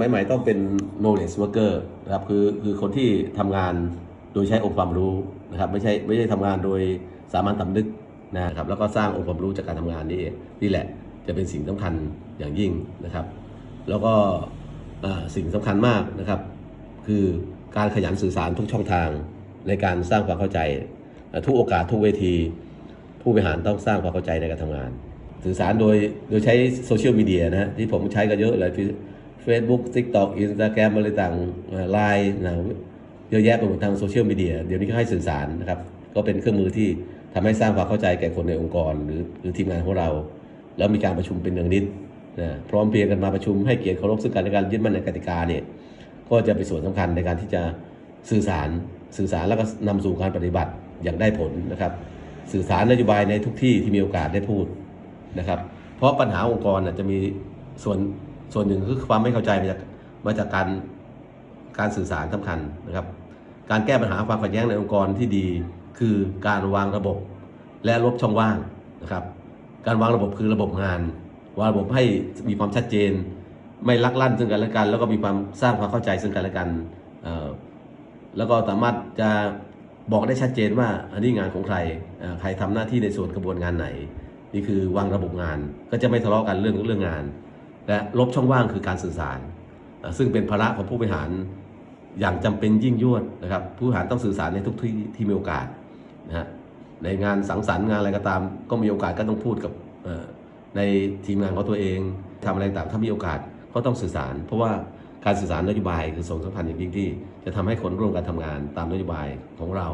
มัยใหม่ต้องเป็น knowledge worker นะครับคือคือคนที่ทำงานโดยใช้องค์ความรู้นะครับไม่ใช่ไม่ใช่ทำงานโดยสามัญสำนึกนะครับแล้วก็สร้างองค์ความรู้จากการทำงานนี่นี่แหละจะเป็นสิ่งสำคัญอย่างยิ่งนะครับ แล้วก็สิ่งสำคัญมากนะครับ คือการขยันสื่อสารทุกช่องทางในการสร้างความเข้าใจ ทุกโอกาสทุกเวที ผู้บริหารต้องสร้างความเข้าใจในการทำงาน สื่อสารโดยโดยใช้โซเชียลมีเดียนะฮะที่ผมใช้กันเยอะเลย เฟซบุ๊กทิกตอกอินสตาแกรมอะไรต่างไลน์นะเยอะแยะไปหมดทางโซเชียลมีเดียเดี๋ยวนี้ก็ให้สื่อสารนะครับ ก็เป็นเครื่องมือที่ทำให้สร้างความเข้าใจแก่คนในองค์กร หรือหรือทีมงานของเรา แล้วมีการประชุมเป็นเนืองนิดนะพร้อมเพรียงกันมาประชุมให้เกียรติเคารพซึ่งกันและกันยึดมั่นในกติกาเนี่ยก็จะเป็นส่วนสำคัญในการที่จะสื่อสารสื่อสารแล้วก็นำสู่การปฏิบัติอย่างได้ผลนะครับ สื่อสารนโยบายในทุกที่ที่มีโอกาสได้พูดนะครับ เพราะปัญหาองค์กรจะมีส่วน ส่วนหนึ่งคือความไม่เข้าใจมาจากมาจากการการสื่อสารสำคัญนะครับ การแก้ปัญหาความขัดแย้งในองค์กรที่ดี คือการวางระบบ และลบช่องว่างนะครับ การวางระบบคือระบบงาน วางระบบให้มีความชัดเจน ไม่ลักลั่นซึ่งกันและกัน แล้วก็มีความสร้างความเข้าใจซึ่งกันและกันแล้วก็สามารถจะบอกได้ชัดเจนว่าอันนี้งานของใครใครทำหน้าที่ในส่วนกระบวนงานไหน นี่คือวางระบบงาน ก็จะไม่ทะเลาะกันเรื่องเรื่องงาน และลบช่องว่างคือการสื่อสาร ซึ่งเป็นภาระของผู้บริหารอย่างจำเป็นยิ่งยวดนะครับ ผู้บริหารต้องสื่อสารในทุกที่ที่มีโอกาสนะฮะในงานสังสรรค์งานอะไรก็ตาม ก็มีโอกาสก็ต้องพูดกับในทีมงานของตัวเองทำอะไรต่างถ้ามีโอกาสก็ต้องสื่อสาร เพราะว่าการสื่อสารนโยบายคือส่วนสำคัญอย่างยิ่งที่ จะทำให้คนร่วมกันทำงานตามนโยบายของเรา